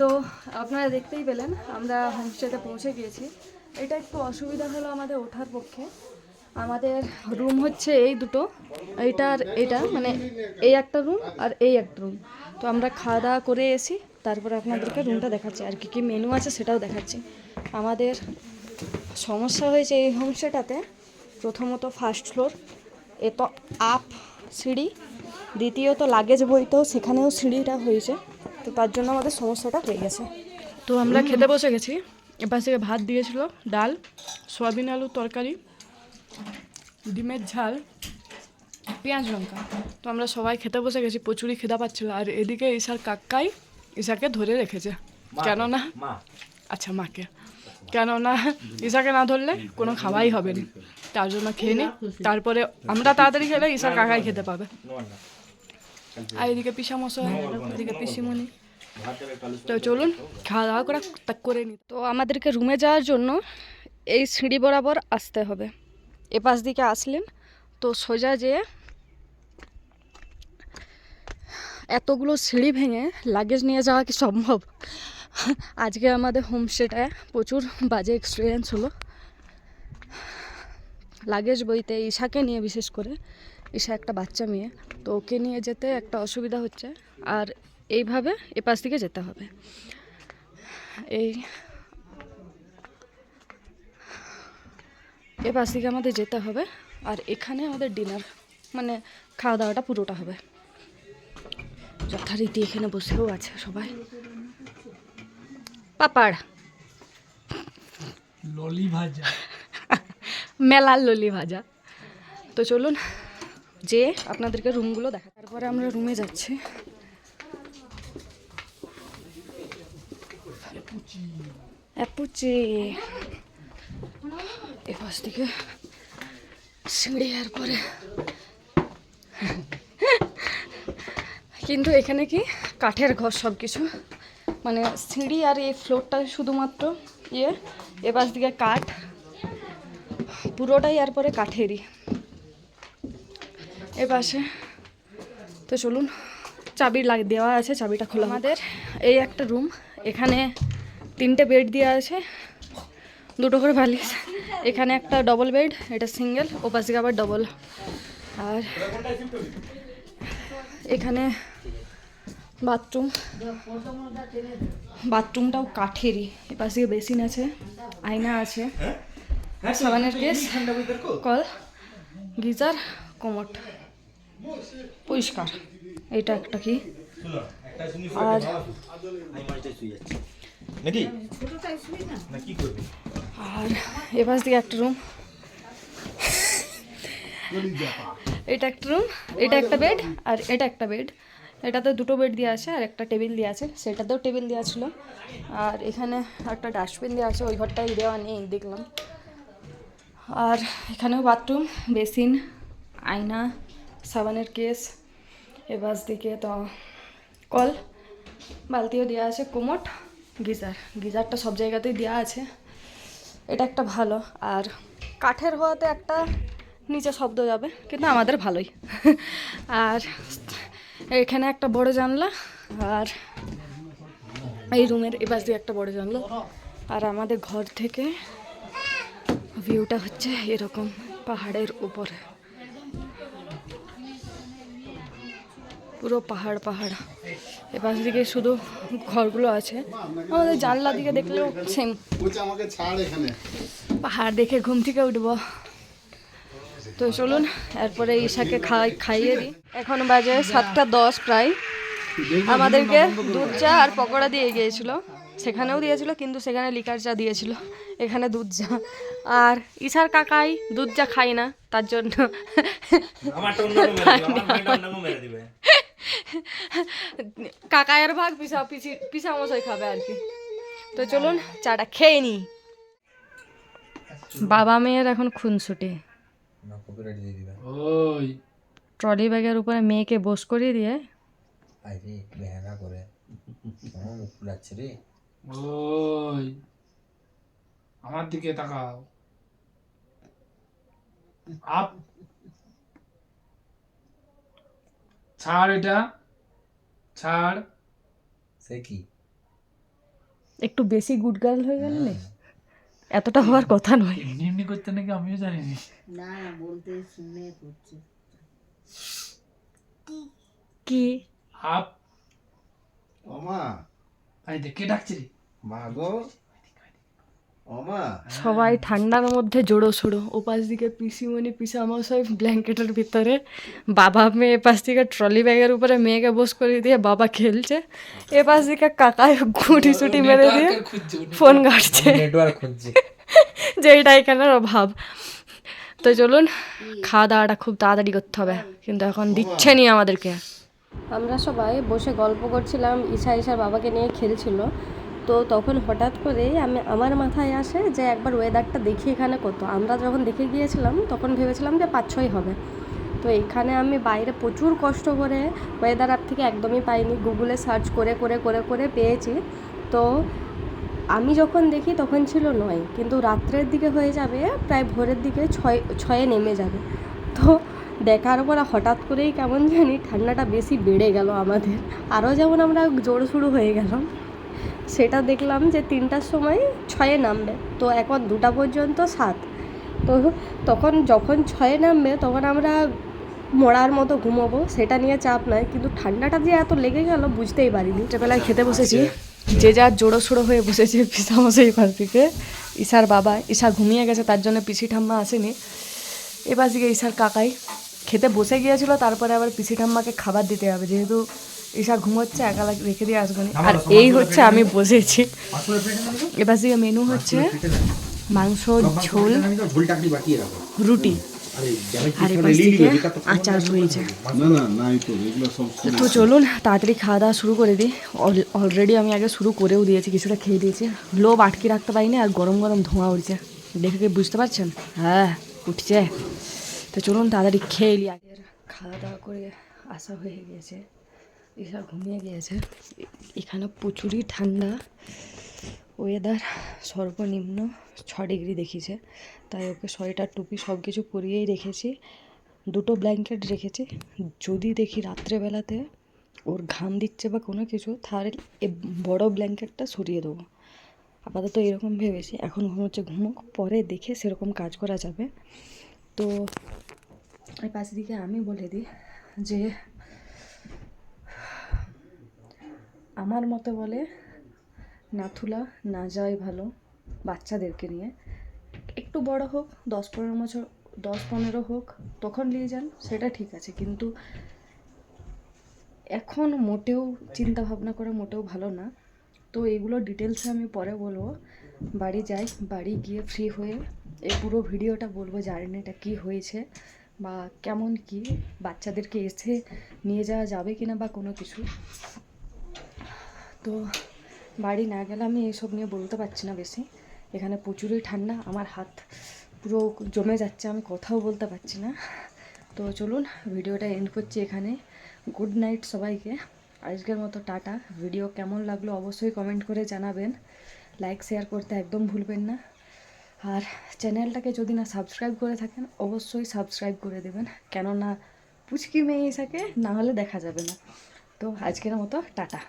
তো আপনারা দেখতেই পেলেন, আমরা হোমস্টেতে পৌঁছে গিয়েছি। এটা একটু অসুবিধা হলো আমাদের ওঠার পক্ষে। আমাদের রুম হচ্ছে এই দুটো। এইটা আর এটা মানে এই একটা রুম আর এই একটা রুম। তো আমরা খাওয়া দাওয়া করে এসি তারপরে আপনাদেরকে রুমটা দেখাচ্ছি। আর কি কি মেনু আছে সেটাও দেখাচ্ছি। আমাদের সমস্যা হয়েছে এই হোমস্টেটাতে। প্রথমত ফার্স্ট ফ্লোর এ তো আপ সিঁড়ি। দ্বিতীয়ত লাগেজ বইতেও সেখানেও সিঁড়িটা হয়েছে। তো তার জন্য আমাদের সমস্যাটা হয়ে গেছে। তো আমরা খেতে বসে গেছি। এপাশ থেকে ভাত দিয়েছিল ডাল সয়াবিন আলুর তরকারি ডিমের ঝাল পেঁয়াজ লঙ্কা। তো আমরা সবাই খেতে বসে গেছি প্রচুরই খিদা পাচ্ছিল। আর এদিকে ঈশার কাকাই ঈশাকে ধরে রেখেছে। কেননা মা। আচ্ছা মাকে। কেননা ঈশাকে না ধরলে কোনো খাওয়াই হবে না। তার জন্য খেয়ে নিই তারপরে আমরা তাড়াতাড়ি খেলে ঈশার কাকাই খেতে পাবে। আর এদিকে পিসা মশাই এদিকে পিসিমণি তো চলুন খাওয়া দাওয়া করে তা- করে নিই তো আমাদেরকে রুমে যাওয়ার জন্য এই সিঁড়ি বরাবর আসতে হবে। এ পাশ দিকে আসলেন তো সোজা যেয়ে এতগুলো সিঁড়ি ভেঙে লাগেজ নিয়ে যাওয়া কি সম্ভব? আজকে আমাদের হোমস্টেটায় প্রচুর বাজে এক্সপিরিয়েন্স হলো। লাগেজ বইতে ঈশাকে নিয়ে বিশেষ করে। ঈশা একটা বাচ্চা মেয়ে তো ওকে নিয়ে যেতে একটা অসুবিধা হচ্ছে। আর এইভাবে এপাশ দিকে যেতে হবে। এই এপাশ দিকে আমাদের যেতে হবে আর এখানে আমাদের ডিনার মানে খাওয়া দাওয়াটা পুরোটা হবে। যথারীতি এখানে বসেও আছে সবাই। পাপাড়। ললি ভাজা। মেলার ললি ভাজা। তো চলুন যে আপনাদেরকে রুমগুলো দেখা তারপরে আমরা রুমে যাচ্ছি। অ্যাপুচি। এ পাশ থেকে সিঁড়ি পরে। কিন্তু এখানে কি কাঠের ঘর সব কিছু মানে সিঁড়ি আর এই ফ্লোরটা শুধুমাত্র ইয়ে এ পাশ দিকে কাঠ। পুরোটাই আর পরে কাঠেরই। এ পাশে। তো চলুন চাবি লাগ দেওয়া আছে চাবিটা খোলা আমাদের এই একটা রুম এখানে তিনটে বেড দেওয়া আছে দুটো করে বালিশ। এখানে একটা ডবল বেড এটা সিঙ্গেল ও পাশে আবার ডবল আর এখানে বাথরুম বাথরুমটাও কাঠেরই এপাশে বেসিন আছে আয়না আছে সাবানের কেস কল গিজার কোমট পরিষ্কার। এটা একটা কি? আর নাকি? না। কি করবি? আর এপাশ দিকে একটা রুম এটা একটা রুম এটা একটা বেড আর এটা একটা বেড এটাতে দুটো বেড দেওয়া আছে আর একটা টেবিল দেওয়া আছে। সেটাতেও টেবিল দেওয়া ছিল। আর এখানে একটা ডাস্টবিন দেওয়া আছে ওই ঘরটাই দেওয়া নেই দেখলাম। আর এখানেও বাথরুম বেসিন আয়না। সাবানের কেস, এবাস দিকে তো কল, বালতিও দেওয়া আছে, কোমট, গিজার। গিজারটা সব জায়গাতেই দেওয়া আছে। এটা একটা ভালো। আর কাঠের হওয়াতে একটা নিচে শব্দ যাবে, কিন্তু আমাদের ভালোই। আর এখানে একটা বড় জানলা, আর এই রুমের এপাশ দিয়ে একটা বড় জানলা। আর আমাদের ঘর থেকে ভিউটা হচ্ছে এরকম পাহাড়ের উপরে। পুরো পাহাড় পাহাড়। এপাশ দিকে শুধু ঘরগুলো আছে। আমাদের জানলা দিকে দেখলেও সেম বলছে আমাকে ছাড় এখানে। পাহাড় দেখে ঘুম থেকে উঠবো। তো চলুন এরপরে ঈশাকে খাই খাইয়ে দিই। এখন বাজে সাতটা দশ প্রায়। আমাদেরকে দুধ চা আর পকোড়া দিয়ে গিয়েছিল। সেখানেও দিয়েছিল কিন্তু সেখানে লিকার চা দিয়েছিল। এখানে দুধ চা। আর ঈশার কাকাই দুধ চা খাই না তার জন্য। কাকায়ের ভাগ পিসা পিসি পিসা মশাই খাবে আর কি। তো চলুন চাটা খেয়ে নি। বাবা মেয়ের এখন খুনসুটি। না কপিরাইট দিয়ে দিবে ওই। ট্রলি ব্যাগের উপরে মেয়েকে বস করিয়ে দিয়ে। করে আমার রে। ওই। আমার দিকে তাকাও। আপ ছাড় এটা ছাড়। সে কি? একটু বেশি গুড গার্ল হয়ে গেল না এতটা হওয়ার কথা নয়। এমনি এমনি করতে নাকি আমিও জানি না না না বলতে শুনে করছে। কি? আপ ওমা এই দেখ কে ডাকছে মা গো। সবাই ঠান্ডার মধ্যে জোড়ো সোড়ো। ওপাশ দিকে পিসিমণি পিসা মশাই ব্ল্যাঙ্কেটের ভিতরে। বাবা মেয়ে এপাশ থেকে ট্রলি ব্যাগের উপরে মেয়েকে বস করে দিয়ে বাবা খেলছে। এপাশ দিকে কাকায় গুটি সুটি মেরে দিয়ে ফোন ঘাটছে। যে এটা এখানের অভাব। তো চলুন খাওয়া দাওয়াটা খুব তাড়াতাড়ি করতে হবে। কিন্তু এখন দিচ্ছে নি আমাদেরকে। আমরা সবাই বসে গল্প করছিলাম ঈশা ঈশার বাবাকে নিয়ে খেলছিল। তো তখন হঠাৎ করেই আমি, আমার মাথায় আসে যে একবার ওয়েদারটা দেখি এখানে কত। আমরা যখন দেখে গিয়েছিলাম, তখন ভেবেছিলাম যে পাঁচ ছয় হবে। তো এখানে আমি বাইরে প্রচুর কষ্ট করে ওয়েদার অ্যাপ থেকে একদমই পাইনি। গুগলে সার্চ করে করে করে করে পেয়েছি। তো আমি যখন দেখি তখন ছিল নয়, কিন্তু রাত্রের দিকে হয়ে যাবে, প্রায় ভোরের দিকে ছয়, ছয়ে নেমে যাবে। তো দেখার পর হঠাৎ করেই কেমন জানি ঠান্ডাটা বেশি বেড়ে গেল আমাদের। আরও যেমন আমরা জোর শুরু হয়ে গেলাম। সেটা দেখলাম যে তিনটার সময় ছয়ে নামবে। তো এখন দুটা পর্যন্ত সাত। তো তখন যখন ছয়ে নামবে তখন আমরা মরার মতো ঘুমোবো সেটা নিয়ে চাপ নাই। কিন্তু ঠান্ডাটা যে এত লেগে গেল বুঝতেই পারিনি। ছোটবেলায় খেতে বসেছি। যে যার জোড়ো সোড়ো হয়ে বসেছে পিসামশাই পাশ দিকে ঈশার বাবা ঈশা ঘুমিয়ে গেছে তার জন্য পিসি ঠাম্মা আসেনি। এবার দিকে ঈশার কাকাই। খেতে বসে গিয়েছিল তারপরে আবার পিসি ঠাম্মাকে খাবার দিতে হবে যেহেতু ঈশা ঘুমোচ্ছে একা রেখে দিয়ে আসবে। আর এই হচ্ছে আমি বসেছি। এবার দিকে মেনু হচ্ছে মাংস ঝোল রুটি। আচার রয়েছে। না না নাই তো চলুন তাড়াতাড়ি খাওয়া দাওয়া শুরু করে দিই। অলরেডি আমি আগে শুরু করেও দিয়েছি কিছুটা খেয়ে দিয়েছি। লোভ আটকে রাখতে পারিনি আর গরম গরম ধোঁয়া উঠছে দেখে কি বুঝতে পারছেন? হ্যাঁ উঠছে। তো চলুন তাড়াতাড়ি খেয়ে নিই আগে খাওয়া দাওয়া করে আসা হয়ে গিয়েছে এসব ঘুমিয়ে গিয়েছে। এখানে প্রচুরই ঠান্ডা। ওয়েদার সর্বনিম্ন ছ ডিগ্রি দেখিয়েছে। তাই ওকে সোয়েটার টুপি সব কিছু পরিয়েই রেখেছি। দুটো ব্ল্যাঙ্কেট রেখেছি। যদি দেখি রাত্রেবেলাতে ওর ঘাম দিচ্ছে বা কোনো কিছু, তাহলে এ বড় ব্ল্যাঙ্কেটটা সরিয়ে দেবো। আপাতত এরকম ভেবেছি। এখন ঘুমোচ্ছে ঘুমোক, পরে দেখে সেরকম কাজ করা যাবে। তো এই পাশ দিকে আমি বলে দিই যে আমার মতে বলে, নাথুলা না যাওয়াই ভালো বাচ্চাদেরকে নিয়ে। একটু বড় হোক, দশ পনেরো বছর, দশ পনেরো হোক, তখন নিয়ে যান, সেটা ঠিক আছে। কিন্তু এখন মোটেও চিন্তা ভাবনা করা মোটেও ভালো না। তো এগুলো ডিটেলসে আমি পরে বলব। বাড়ি যাই, বাড়ি গিয়ে ফ্রি হয়ে এই পুরো ভিডিওটা বলব জার্নিটা কি হয়েছে বা কেমন কি, বাচ্চাদেরকে এসে নিয়ে যাওয়া যাবে কিনা বা কোনো কিছু। তো বাড়ি না গেলে আমি এসব নিয়ে বলতে পারছি না বেশি। এখানে প্রচুরই ঠান্ডা, আমার হাত পুরো জমে যাচ্ছে, আমি কথাও বলতে পারছি না। তো চলুন, ভিডিওটা এন্ড করছি এখানে। গুড নাইট সবাইকে। আজকের মতো টাটা। ভিডিও কেমন লাগল অবশ্যই কমেন্ট করে জানাবেন। লাইক শেয়ার করতে একদম ভুলবেন না। আর চ্যানেলটাকে যদি না সাবস্ক্রাইব করে থাকেন, অবশ্যই সাবস্ক্রাইব করে দেবেন। কেননা পুচকি মেয়ে থাকে না হলে দেখা যাবে না। তো আজকের মতো টাটা।